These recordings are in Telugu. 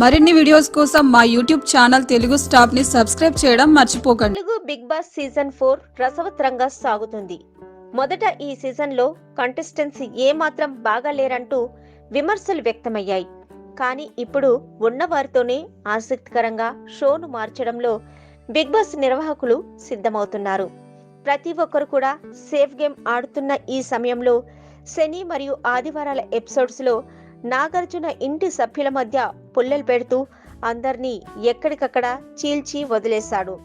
మరిన్ని వీడియోస్ కోసం మా యూట్యూబ్ ఛానల్ తెలుగు స్టాప్ని సబ్స్క్రైబ్ చేయడం మర్చిపోకండి. Telugu Bigg Boss season four రసవత్రంగా సాగుతుంది. మొదట ఈ సీజన్లో కంటెస్టెంట్స్ ఏమాత్రం బాగా లేరంటూ విమర్శలు వ్యక్తమయ్యాయి. కానీ ఇప్పుడు ఉన్నవారితోనే ఆసక్తికరంగా షోను మార్చడంలో బిగ్ బాస్ నిర్వాహకులు సిద్ధమవుతున్నారు. ప్రతి ఒక్కరు కూడా సేఫ్ గేమ్ ఆడుతున్న ఈ సమయంలో శని మరియు ఆదివారాల ఎపిసోడ్స్లో నాగార్జున ఇంటి సభ్యుల మధ్య పుల్లలు పెడుతూ అందరినీ ఎక్కడికక్కడ చీల్చి వదిలేశాడు.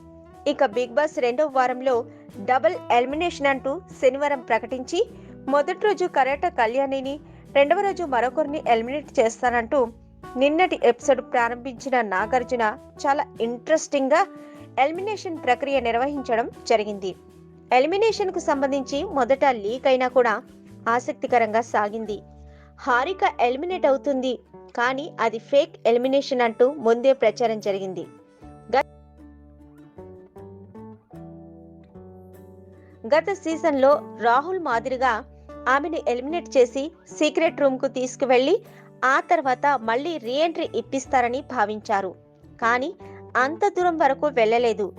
ఇక బిగ్ బాస్ రెండవ వారంలో డబుల్ ఎలిమినేషన్ అంటూ శనివారం ప్రకటించి మొదటి రోజు కరాట కళ్యాణిని రెండవ రోజు మరొకరిని ఎలిమినేట్ చేస్తానంటూ నిన్నటి ఎపిసోడ్ ప్రారంభించిన నాగార్జున చాలా ఇంట్రెస్టింగ్గా ఎలిమినేషన్ ప్రక్రియ నిర్వహించడం జరిగింది. ఎలిమినేషన్కు సంబంధించి మొదట లీక్ అయినా కూడా ఆసక్తికరంగా సాగింది. హారిక ఎలిమినేట్ అవుతుంది. కానీ అది ఫేక్ ఎలిమినేషన్ అంటూ ముందే ప్రచారం జరిగింది. గత సీజన్లో రాహుల్ మాదిరిగా ఆమెను ఎలిమినేట్ చేసి సీక్రెట్ రూమ్కు తీసుకువెళ్ళి ఆ తర్వాత మళ్ళీ రీఎంట్రీ ఇప్పిస్తారని భావించారు. కానీ అంత దూరం వరకు వెళ్ళలేదు.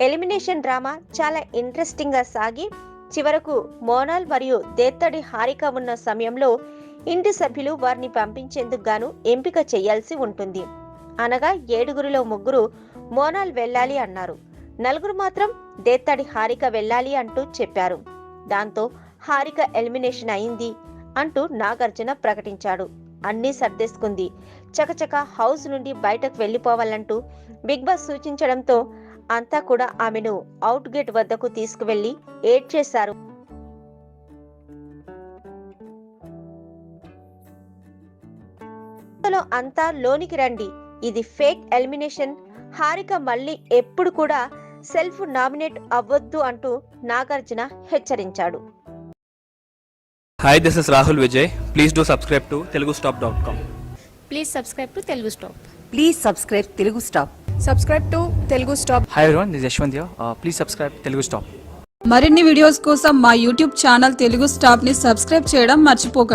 ఎలిమినేషన్ డ్రామా చాలా ఇంట్రెస్టింగ్గా సాగి చివరకు మోనాల్ మరియు దేత్తడి హారిక ఉన్న సమయంలో ఇంటి సభ్యులు వారిని పంపించేందుకు గాను ఎంపిక చేయాల్సి ఉంటుంది. అనగా ఏడుగురిలో ముగ్గురు మోనాల్ వెళ్ళాలి అన్నారు. నలుగురు మాత్రం దేత్తడి హారిక వెళ్ళాలి అంటూ చెప్పారు. దాంతో హారిక ఎలిమినేషన్ అయింది అంటూ నాగార్జున ప్రకటించాడు. అన్నీ సర్దేసుకుంది. చకచక హౌస్ నుండి బయటకు వెళ్ళిపోవాలంటూ బిగ్ బాస్ సూచించడంతో అంతా కూడా ఆమెను అవుట్ గేట్ వద్దకు తీసుకువెళ్ళి ఏడ్ చేశారు ఇంతలో అంతా లోనికి రండి. ఇది ఫేక్ ఎలిమినేషన్. హారిక మళ్ళీ ఎప్పుడు కూడా సెల్ఫ్ నామినేట్ అవ్వొద్దు అంటూ నాగార్జున హెచ్చరించాడు. Hi this is Rahul Vijay please do subscribe to Telugu stop dot com please subscribe to Telugu stop please subscribe Telugu stop subscribe to Telugu stop hi everyone this Yashwant please subscribe Telugu stop మరిన్ని వీడియోస్ కోసం మా యూట్యూబ్ ఛానల్ తెలుగు స్టాప్ని సబ్స్క్రైబ్ చేయడం మర్చిపోకండి